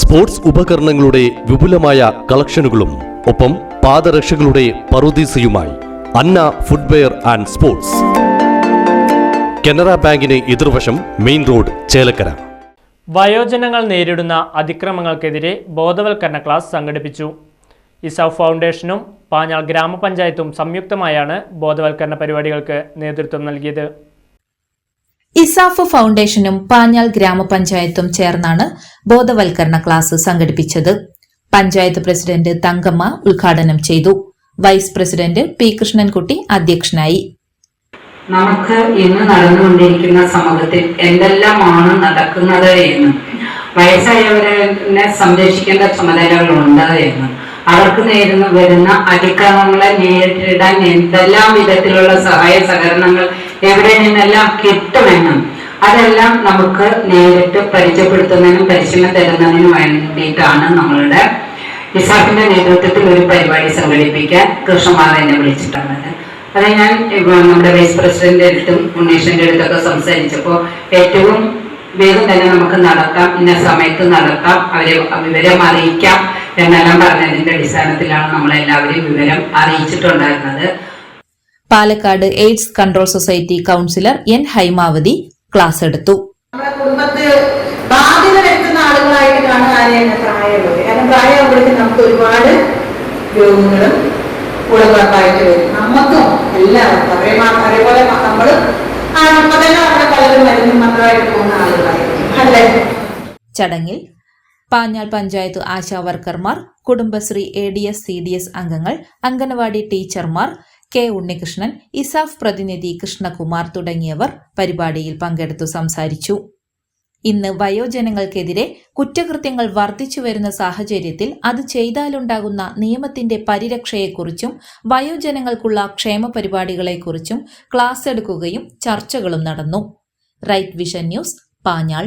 Sports ഉപകരണങ്ങളുടെ വിപുലമായ കളക്ഷനുകളും ഒപ്പം പാദരക്ഷകളുടെ പറുദീസയുമായി Anna footwear and sports. Canara ബാങ്കിന് എതിർവശം മെയിൻ റോഡ് ചേലക്കര. വയോജനങ്ങൾ നേരിടുന്ന അതിക്രമങ്ങൾക്കെതിരെ ബോധവൽക്കരണ ക്ലാസ് സംഘടിപ്പിച്ചു. ഇസഫ് ഫൗണ്ടേഷനും പാഞ്ഞാൾ ഗ്രാമപഞ്ചായത്തും സംയുക്തമായാണ് ബോധവൽക്കരണ പരിപാടികൾക്ക് നേതൃത്വം നൽകിയത്. ഇസാഫ് ഫൗണ്ടേഷനും പാഞ്ഞാൽ ഗ്രാമപഞ്ചായത്തും ചേർന്നാണ് ബോധവൽക്കരണ ക്ലാസ് സംഘടിപ്പിച്ചത്. പഞ്ചായത്ത് പ്രസിഡന്റ് തങ്കമ്മ ഉദ്ഘാടനം ചെയ്തു. വൈസ് പ്രസിഡന്റ് പി കൃഷ്ണൻകുട്ടി അധ്യക്ഷനായി. നമുക്ക് ഇന്ന് നടന്നുകൊണ്ടിരിക്കുന്ന സമൂഹത്തിൽ എന്തെല്ലാമാണ് നടക്കുന്നത് എന്ന്. വയസ്സായവരെ സംരക്ഷിക്കേണ്ട ചുമതലകളുണ്ട് എന്ന്. അവർക്ക് നേരിടുന്ന വരുന്ന അതിക്രമങ്ങളെ നേരിടാൻ എന്തെല്ലാം വിധത്തിലുള്ള സഹായ സഹകരണങ്ങൾ എവിടെ നിന്നെല്ലാം കിട്ടുമെന്നും അതെല്ലാം നമുക്ക് നേരിട്ട് പരിചയപ്പെടുത്തുന്നതിനും പരിശീലനം തരുന്നതിനും വേണ്ടിയിട്ടാണ് നമ്മളുടെ ഇസാഫിന്റെ നേതൃത്വത്തിൽ ഒരു പരിപാടി സംഘടിപ്പിക്കാൻ കൃഷ്ണമാർ എന്നെ വിളിച്ചിട്ടുള്ളത്. അത് ഞാൻ നമ്മുടെ വൈസ് പ്രസിഡന്റിന്റെ അടുത്തും ഉണ്ണീഷിന്റെ അടുത്തൊക്കെ സംസാരിച്ചപ്പോൾ ഏറ്റവും വേഗം തന്നെ നമുക്ക് നടത്താം ഇന്ന സമയത്ത് നടത്താം അവരെ വിവരം അറിയിക്കാം എന്നെല്ലാം പറഞ്ഞതിന്റെ അടിസ്ഥാനത്തിലാണ് നമ്മളെല്ലാവരെയും വിവരം അറിയിച്ചിട്ടുണ്ടായിരുന്നത്. Palakkad AIDS control society counsellor N Hymavathi class എടുത്തു. നമ്മുടെ കുടുംബത്തിൽ ബാധ്യത വരുത്തുന്ന ആളുകളായിട്ട് കാണാനേ പ്രായമുള്ളത് കാരണം പ്രായമാകുമ്പോഴേക്കും നമുക്ക് ഒരുപാട് രോഗങ്ങളും കുടുംബത്തായിട്ട് വരും. നമുക്കും എല്ലാവർക്കും അവരെ മാ- അതേപോലെ നമ്മൾ ഇപ്പൊ തന്നെ നമ്മുടെ പലരും മരുന്ന് മാത്രമായിട്ട് പോകുന്ന ആളുകളായിരിക്കും. അല്ലേ? ചടങ്ങിൽ പാഞ്ഞാൽ panchayat ASHA വർക്കർമാർ Kudumbashree A D S C D S അംഗങ്ങൾ അംഗനവാടി ടീച്ചർമാർ കെ ഉണ്ണികൃഷ്ണൻ ഇസാഫ് പ്രതിനിധി കൃഷ്ണകുമാർ തുടങ്ങിയവർ പരിപാടിയിൽ പങ്കെടുത്തു സംസാരിച്ചു. ഇന്ന് വയോജനങ്ങൾക്കെതിരെ കുറ്റകൃത്യങ്ങൾ വർദ്ധിച്ചു വരുന്ന സാഹചര്യത്തിൽ അത് ചെയ്താലുണ്ടാകുന്ന നിയമത്തിന്റെ പരിരക്ഷയെക്കുറിച്ചും വയോജനങ്ങൾക്കുള്ള ക്ഷേമ പരിപാടികളെക്കുറിച്ചും ക്ലാസ് എടുക്കുകയും ചർച്ചകളും നടന്നു. Right vision news Panjal.